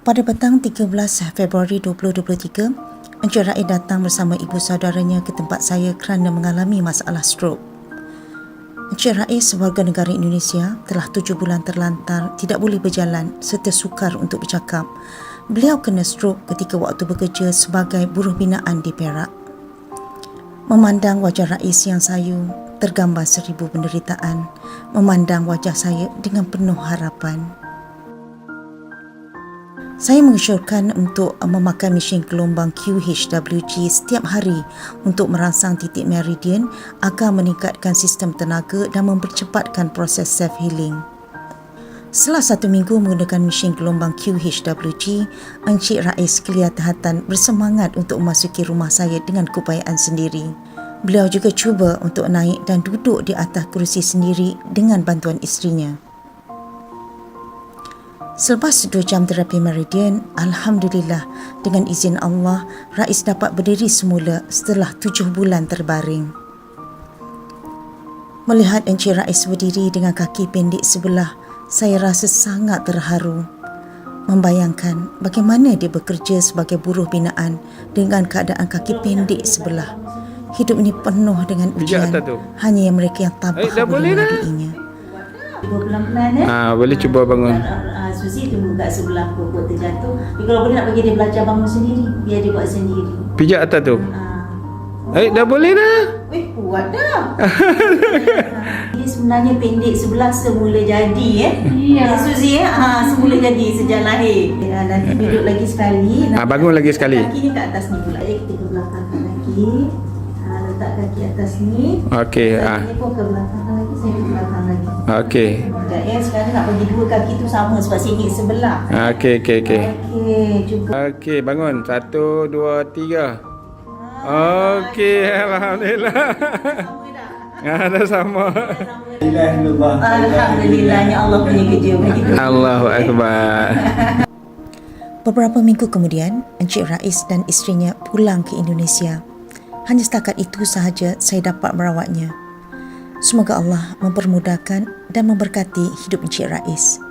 Pada petang 13 Februari 2023, Encik Raid datang bersama ibu saudaranya ke tempat saya kerana mengalami masalah strok. Encik Rais, warga negara Indonesia, telah tujuh bulan terlantar, tidak boleh berjalan serta sukar untuk bercakap. Beliau kena strok ketika waktu bekerja sebagai buruh binaan di Perak. Memandang wajah Rais yang sayu, tergambar seribu penderitaan. Memandang wajah saya dengan penuh harapan. Saya mengesyorkan untuk memakai mesin gelombang QHWG setiap hari untuk merangsang titik meridian agar meningkatkan sistem tenaga dan mempercepatkan proses self-healing. Setelah satu minggu menggunakan mesin gelombang QHWG, Encik Rais kelihatan bersemangat untuk memasuki rumah saya dengan keupayaan sendiri. Beliau juga cuba untuk naik dan duduk di atas kerusi sendiri dengan bantuan isterinya. Selepas dua jam terapi meridian, Alhamdulillah dengan izin Allah, Rais dapat berdiri semula setelah tujuh bulan terbaring. Melihat Encik Rais berdiri dengan kaki pendek sebelah, saya rasa sangat terharu. Membayangkan bagaimana dia bekerja sebagai buruh binaan dengan keadaan kaki pendek sebelah. Hidup ini penuh dengan ujian. Hanya yang mereka yang tabah Eh, boleh boleh dah. melaluinya. Cuba eh. Ah, boleh cuba bangun. Susi tunggu kat sebelah pokok terjatuh. Tapi kalau boleh nak bagi dia belajar bangun sendiri. Biar dia buat sendiri. Pijak atas tu. Uh, Eh, dah boleh dah. Weh, kuat dah. dia sebenarnya pendek sebelah semula jadi eh. Ya. Susi eh. Ha, semula jadi sejak lahir. Ya, nanti duduk lagi sekali. Ah, bangun lagi sekali. Kaki ni kat atas ni pula. Eh, kita ke belakangkan lagi. Ha, letak kaki atas ni. Okey, Kaki ah. ni pun ke belakang lagi. Saya ke belakang. Okey. Sekejap ya, sekarang nak bagi dua kaki tu sama sebab singit sebelah. Ah, Okey, okey, okey. Okey, cuba. Okey, bangun. Satu, dua, tiga. Okey, Alhamdulillah. Sama dah. Ah, dah sama. Alhamdulillah, ya Allah punya kerja begitu. Allahu Akbar. Beberapa minggu kemudian, Encik Rais dan isterinya pulang ke Indonesia. Hanya setakat itu sahaja saya dapat merawatnya. Semoga Allah mempermudahkan dan memberkati hidup Encik Rais.